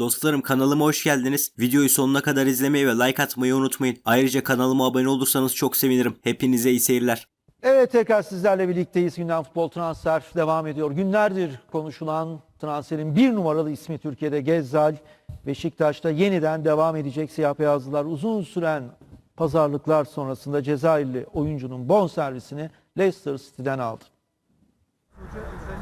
Dostlarım kanalıma hoş geldiniz. Videoyu sonuna kadar izlemeyi ve like atmayı unutmayın. Ayrıca kanalıma abone olursanız çok sevinirim. Hepinize iyi seyirler. Evet tekrar sizlerle birlikteyiz. Gündem Futbol Transfer devam ediyor. Günlerdir konuşulan transferin bir numaralı ismi Türkiye'de Gezzal. Beşiktaş'ta yeniden devam edecek siyah beyazlılar uzun süren pazarlıklar sonrasında Cezayirli oyuncunun bonservisini Leicester City'den aldı.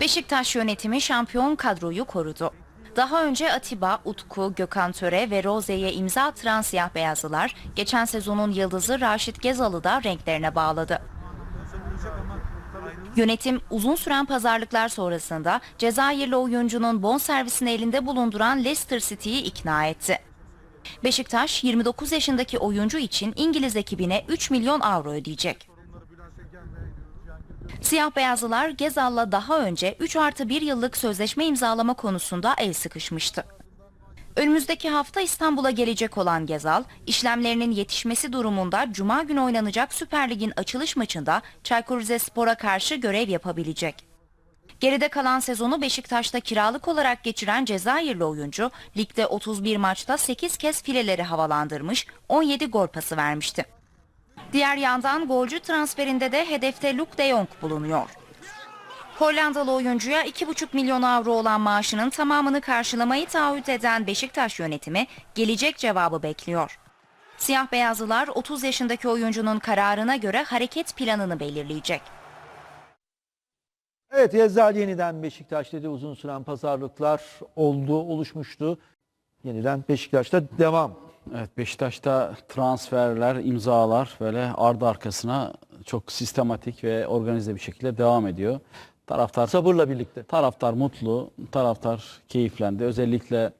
Beşiktaş yönetimi şampiyon kadroyu korudu. Daha önce Atiba, Utku, Gökhan Töre ve Roze'ye imza attıran siyah beyazlılar, geçen sezonun yıldızı Raşit Gezal'ı da renklerine bağladı. Yönetim uzun süren pazarlıklar sonrasında Cezayirli oyuncunun bonservisini elinde bulunduran Leicester City'yi ikna etti. Beşiktaş 29 yaşındaki oyuncu için İngiliz ekibine 3 milyon avro ödeyecek. Siyah beyazlılar Gezal'la daha önce 3 artı 1 yıllık sözleşme imzalama konusunda el sıkışmıştı. Önümüzdeki hafta İstanbul'a gelecek olan Gezal, işlemlerinin yetişmesi durumunda Cuma günü oynanacak Süper Lig'in açılış maçında Çaykur Rizespor'a karşı görev yapabilecek. Geride kalan sezonu Beşiktaş'ta kiralık olarak geçiren Cezayirli oyuncu, ligde 31 maçta 8 kez fileleri havalandırmış, 17 gol pası vermişti. Diğer yandan golcü transferinde de hedefte Luke de Jong bulunuyor. Hollandalı oyuncuya 2,5 milyon avro olan maaşının tamamını karşılamayı taahhüt eden Beşiktaş yönetimi gelecek cevabı bekliyor. Siyah beyazlılar 30 yaşındaki oyuncunun kararına göre hareket planını belirleyecek. Evet Gezzal yeniden Beşiktaş dedi uzun süren pazarlıklar oldu, oluşmuştu. Yeniden Beşiktaş'ta devam. Evet Beşiktaş'ta transferler, imzalar böyle ardı arkasına çok sistematik ve organize bir şekilde devam ediyor. Taraftar Sabırla birlikte. taraftar mutlu, taraftar keyiflendi. Özellikle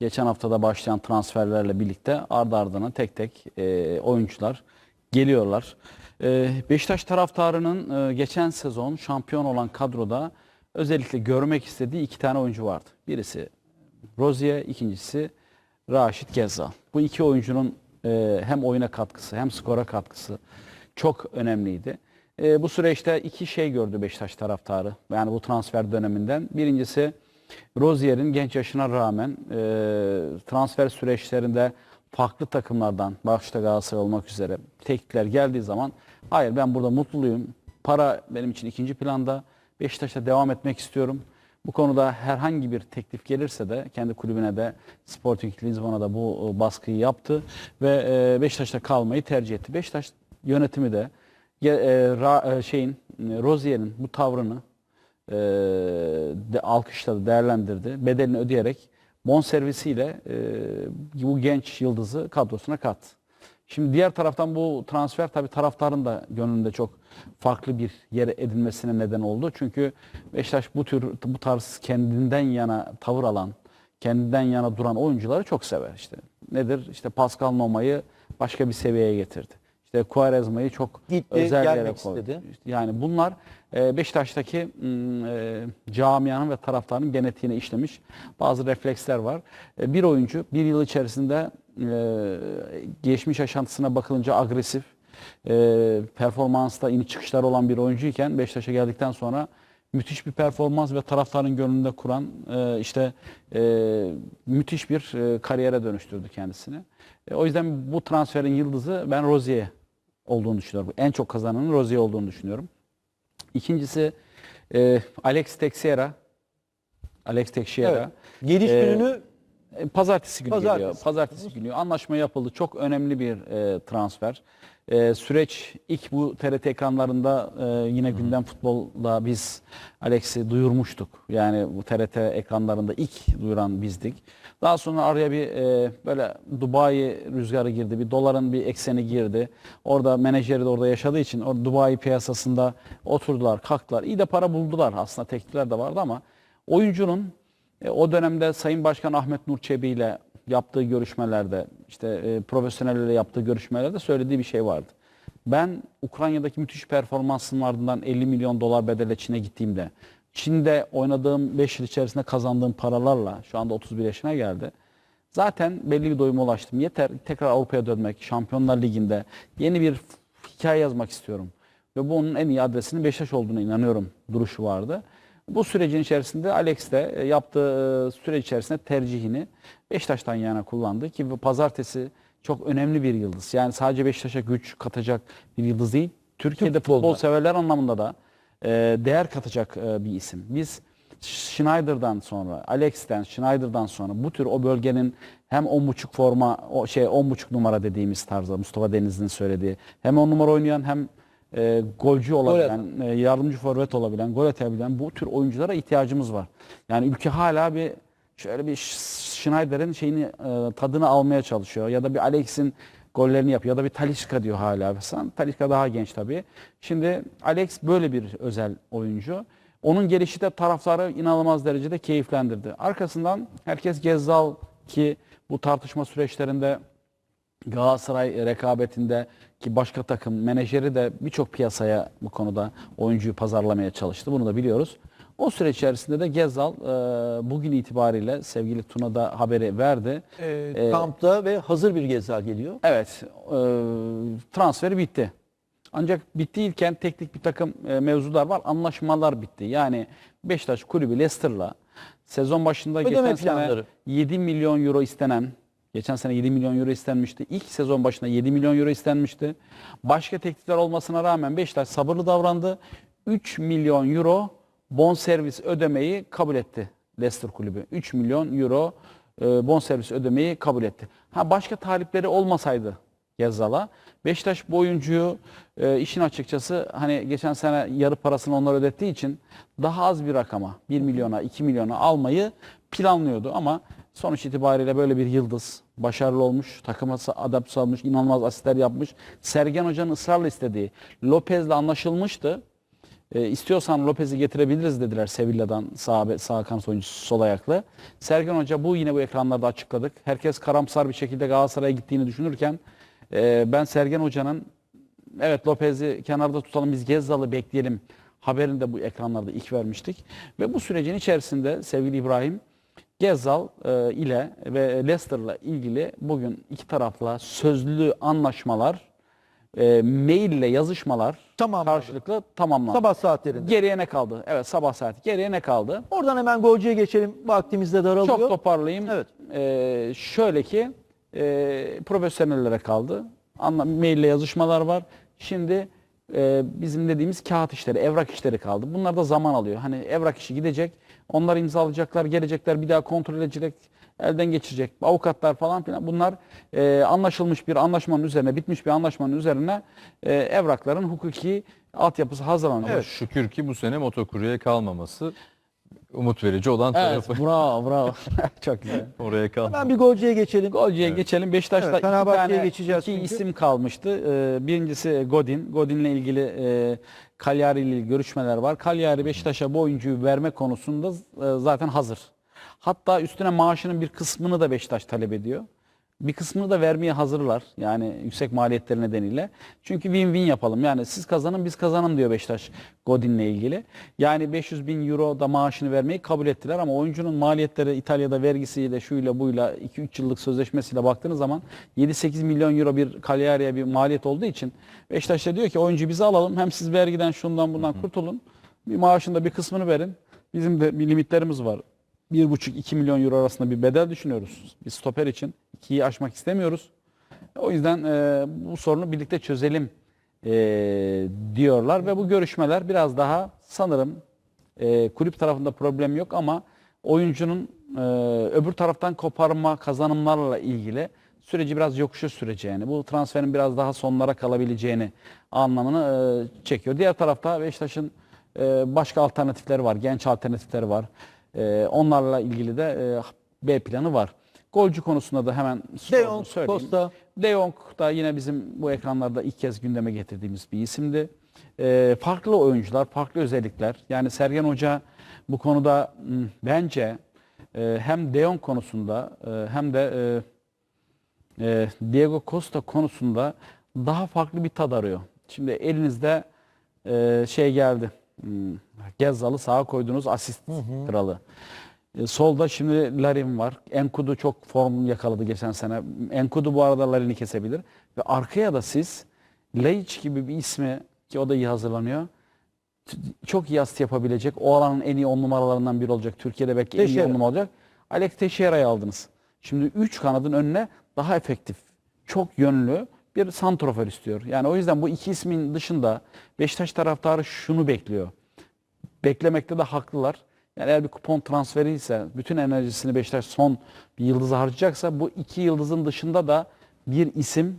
geçen haftada başlayan transferlerle birlikte ardı ardına tek tek e, oyuncular geliyorlar. E, Beşiktaş taraftarının e, geçen sezon şampiyon olan kadroda özellikle görmek istediği iki tane oyuncu vardı. Birisi Rozier, ikincisi Raşit Gezzal. Bu iki oyuncunun e, hem oyuna katkısı hem skora katkısı çok önemliydi. E, bu süreçte iki şey gördü Beşiktaş taraftarı. Yani bu transfer döneminden. Birincisi Rozier'in genç yaşına rağmen e, transfer süreçlerinde farklı takımlardan başta Galatasaray olmak üzere teklifler geldiği zaman hayır ben burada mutluyum. Para benim için ikinci planda. Beşiktaş'ta devam etmek istiyorum. Bu konuda herhangi bir teklif gelirse de kendi kulübüne de Sporting Lisbon'a da bu e, baskıyı yaptı ve e, Beşiktaş'ta kalmayı tercih etti. Beşiktaş yönetimi de e, şeyin Rozier'in bu tavrını alkışladı, değerlendirdi. Bedelini ödeyerek bonservisiyle bu genç yıldızı kadrosuna kattı. Şimdi diğer taraftan bu transfer tabii taraftarın da gönlünde çok farklı bir yere edilmesine neden oldu. Çünkü Beşiktaş bu tür bu tarz kendinden yana tavır alan, kendinden yana duran oyuncuları çok sever işte. Nedir? İşte Pascal Noma'yı başka bir seviyeye getirdi. İşte Quaresma'yı çok Gitti, özel yere koydu. istedi. Yani bunlar e, Beşiktaş'taki e, camianın ve taraftarın genetiğine işlemiş bazı refleksler var. E, bir oyuncu bir yıl içerisinde e, geçmiş yaşantısına bakılınca agresif, e, performansta iniş çıkışlar olan bir oyuncuyken Beşiktaş'a geldikten sonra müthiş bir performans ve taraftarın gönlünde kuran e, işte e, müthiş bir e, kariyere dönüştürdü kendisini. E, o yüzden bu transferin yıldızı ben Rozier olduğunu düşünüyorum. En çok kazananın Rozier olduğunu düşünüyorum. İkincisi e, Alex Teixeira. Alex Teixeira. Evet. Geliş Ee, gününü Pazartesi günü Pazartesi. geliyor. Pazartesi günü anlaşma yapıldı. Çok önemli bir e, transfer. E, süreç ilk bu TRT ekranlarında e, yine gündem futbolda biz Alex'i duyurmuştuk. Yani bu TRT ekranlarında ilk duyuran bizdik. Daha sonra araya bir e, böyle Dubai rüzgarı girdi. Bir doların bir ekseni girdi. Orada menajeri de orada yaşadığı için orada Dubai piyasasında oturdular, kalktılar. İyi de para buldular. Aslında teklifler de vardı ama oyuncunun e, o dönemde Sayın Başkan Ahmet Nur Çebi ile yaptığı görüşmelerde, işte e, profesyonellerle yaptığı görüşmelerde söylediği bir şey vardı. Ben Ukrayna'daki müthiş performansının ardından 50 milyon dolar bedelle Çin'e gittiğimde, Çin'de oynadığım 5 yıl içerisinde kazandığım paralarla, şu anda 31 yaşına geldi. Zaten belli bir doyuma ulaştım. Yeter tekrar Avrupa'ya dönmek, Şampiyonlar Ligi'nde yeni bir hikaye yazmak istiyorum. Ve bunun en iyi adresinin Beşiktaş olduğuna inanıyorum duruşu vardı. Bu sürecin içerisinde Alex de e, yaptığı e, süreç içerisinde tercihini Beşiktaş'tan yana kullandı ki bu pazartesi çok önemli bir yıldız. Yani sadece Beşiktaş'a güç katacak bir yıldız değil. Türkiye'de futbolda. futbol severler anlamında da e, değer katacak e, bir isim. Biz Schneider'dan sonra, Alex'ten, Schneider'dan sonra bu tür o bölgenin hem 10.5 forma, o şey 10.5 numara dediğimiz tarzda Mustafa Denizli'nin söylediği hem 10 numara oynayan hem e, golcü olabilen, e, yardımcı forvet olabilen, gol atabilen bu tür oyunculara ihtiyacımız var. Yani ülke hala bir şöyle bir Sch- Schneider'in şeyini e, tadını almaya çalışıyor ya da bir Alex'in gollerini yapıyor ya da bir Talisca diyor hala mesela. Talisca daha genç tabii. Şimdi Alex böyle bir özel oyuncu. Onun gelişi de taraftarı inanılmaz derecede keyiflendirdi. Arkasından herkes Gezzal ki bu tartışma süreçlerinde Galatasaray rekabetinde ki başka takım menajeri de birçok piyasaya bu konuda oyuncuyu pazarlamaya çalıştı. Bunu da biliyoruz. O süreç içerisinde de Gezzal e, bugün itibariyle sevgili Tuna da haberi verdi. Ee, Ee, kampta ve hazır bir Gezzal geliyor. Evet, e, transferi bitti. Ancak bittiğiyken teknik bir takım e, mevzular var. Anlaşmalar bitti. Yani Beşiktaş kulübü Leicester'la sezon başında Ödeme geçen sene planları. 7 milyon euro istenen, geçen sene 7 milyon euro istenmişti. İlk sezon başında 7 milyon euro istenmişti. Başka teklifler olmasına rağmen Beşiktaş sabırlı davrandı. 3 milyon euro bonservis ödemeyi kabul etti Leicester kulübü. 3 milyon euro e, bonservis ödemeyi kabul etti. Ha başka talipleri olmasaydı Gezzal'a Beşiktaş bu oyuncuyu e, işin açıkçası hani geçen sene yarı parasını onlar ödettiği için daha az bir rakama 1 milyona 2 milyona almayı planlıyordu ama sonuç itibariyle böyle bir yıldız başarılı olmuş, takıma adapte olmuş, inanılmaz asistler yapmış. Sergen Hoca'nın ısrarla istediği Lopez'le anlaşılmıştı. E, istiyorsan Lopez'i getirebiliriz dediler Sevilla'dan sağ, sağ kanat oyuncusu sol ayaklı. Sergen Hoca bu yine bu ekranlarda açıkladık. Herkes karamsar bir şekilde Galatasaray'a gittiğini düşünürken e, ben Sergen Hoca'nın evet Lopez'i kenarda tutalım biz Gezzal'ı bekleyelim haberini de bu ekranlarda ilk vermiştik. Ve bu sürecin içerisinde sevgili İbrahim Gezzal e, ile ve Leicester'la ilgili bugün iki tarafla sözlü anlaşmalar, e, maille yazışmalar Tamamlandı. karşılıklı tamamlandı. Sabah saatlerinde. Geriye ne kaldı? Evet sabah saati. Geriye ne kaldı? Oradan hemen golcüye geçelim. Vaktimiz de daralıyor. Çok toparlayayım. Evet. Ee, şöyle ki e, profesyonellere kaldı. Anla, maille yazışmalar var. Şimdi e, bizim dediğimiz kağıt işleri, evrak işleri kaldı. Bunlar da zaman alıyor. Hani evrak işi gidecek. Onlar imzalayacaklar, gelecekler, bir daha kontrol edecek, elden geçirecek. Avukatlar falan filan. Bunlar e, anlaşılmış bir anlaşmanın üzerine, bitmiş bir anlaşmanın üzerine e, evrakların hukuki altyapısı hazırlanıyor. Ama şükür ki bu sene motokurye kalmaması umut verici olan Evet, tarafı. bravo, bravo. Çok güzel. Oraya kal. Hemen bir golcüye geçelim. Golcüye geçelim. Beşiktaş'ta Evet, iki Fenerbahçe'ye tane geçeceğiz iki çünkü. isim kalmıştı. Ee, birincisi Godin. Godin'le ilgili e, Cagliari ile ilgili görüşmeler var. Cagliari Beşiktaş'a bu oyuncuyu verme konusunda e, zaten hazır. Hatta üstüne maaşının bir kısmını da Beşiktaş talep ediyor. Bir kısmını da vermeye hazırlar. Yani yüksek maliyetleri nedeniyle. Çünkü win-win yapalım. Yani siz kazanın biz kazanın diyor Beşiktaş Godin'le ilgili. Yani 500 bin euro da maaşını vermeyi kabul ettiler ama oyuncunun maliyetleri İtalya'da vergisiyle şuyla buyla 2-3 yıllık sözleşmesiyle baktığınız zaman 7-8 milyon euro bir Cagliari'ye bir maliyet olduğu için Beşiktaş da diyor ki oyuncu bizi alalım. Hem siz vergiden şundan bundan kurtulun. Bir maaşında bir kısmını verin. Bizim de bir limitlerimiz var. 1,5-2 milyon euro arasında bir bedel düşünüyoruz. Bir stoper için 2'yi aşmak istemiyoruz. O yüzden e, bu sorunu birlikte çözelim e, diyorlar ve bu görüşmeler biraz daha sanırım e, kulüp tarafında problem yok ama oyuncunun e, öbür taraftan koparma kazanımlarla ilgili süreci biraz yokuşu süreci yani. Bu transferin biraz daha sonlara kalabileceğini anlamını e, çekiyor. Diğer tarafta Beşiktaş'ın e, başka alternatifleri var, genç alternatifleri var. E, onlarla ilgili de e, B planı var. Golcü konusunda da hemen De Jong, söyleyeyim. Costa. De Jong da yine bizim bu ekranlarda ilk kez gündeme getirdiğimiz bir isimdi. Ee, farklı oyuncular, farklı özellikler. Yani Sergen Hoca bu konuda m, bence e, hem De Jong konusunda e, hem de e, e, Diego Costa konusunda daha farklı bir tad arıyor. Şimdi elinizde e, şey geldi. Hmm, Gezzal'ı sağa koyduğunuz asist kralı. E, solda şimdi Larin var. Enkudu çok form yakaladı geçen sene. Enkudu bu arada Larin'i kesebilir. Ve arkaya da siz Laiç gibi bir ismi ki o da iyi hazırlanıyor. çok iyi asist yapabilecek, o alanın en iyi on numaralarından biri olacak. Türkiye'de belki en iyi on numara olacak. Alex Teixeira'yı aldınız. Şimdi 3 kanadın önüne daha efektif, çok yönlü bir santrofor istiyor. Yani o yüzden bu iki ismin dışında Beşiktaş taraftarı şunu bekliyor. Beklemekte de haklılar. Yani eğer bir kupon transferi ise bütün enerjisini Beşiktaş son bir yıldıza harcayacaksa bu iki yıldızın dışında da bir isim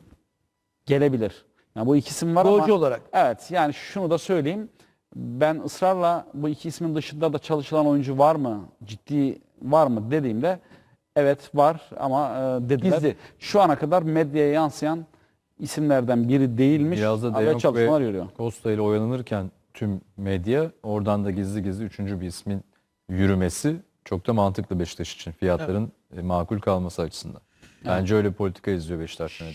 gelebilir. Yani bu iki isim var Golcü ama olarak. evet yani şunu da söyleyeyim. Ben ısrarla bu iki ismin dışında da çalışılan oyuncu var mı? Ciddi var mı dediğimde evet var ama e, dediler. Gizli. Şu ana kadar medyaya yansıyan isimlerden biri değilmiş. Biraz da ve çalışmalar ve yürüyor. Costa ile oyalanırken tüm medya oradan da gizli gizli üçüncü bir ismin yürümesi çok da mantıklı Beşiktaş için. Fiyatların e, makul kalması açısından. Bence öyle bir politika izliyor Beşiktaş yönetimi.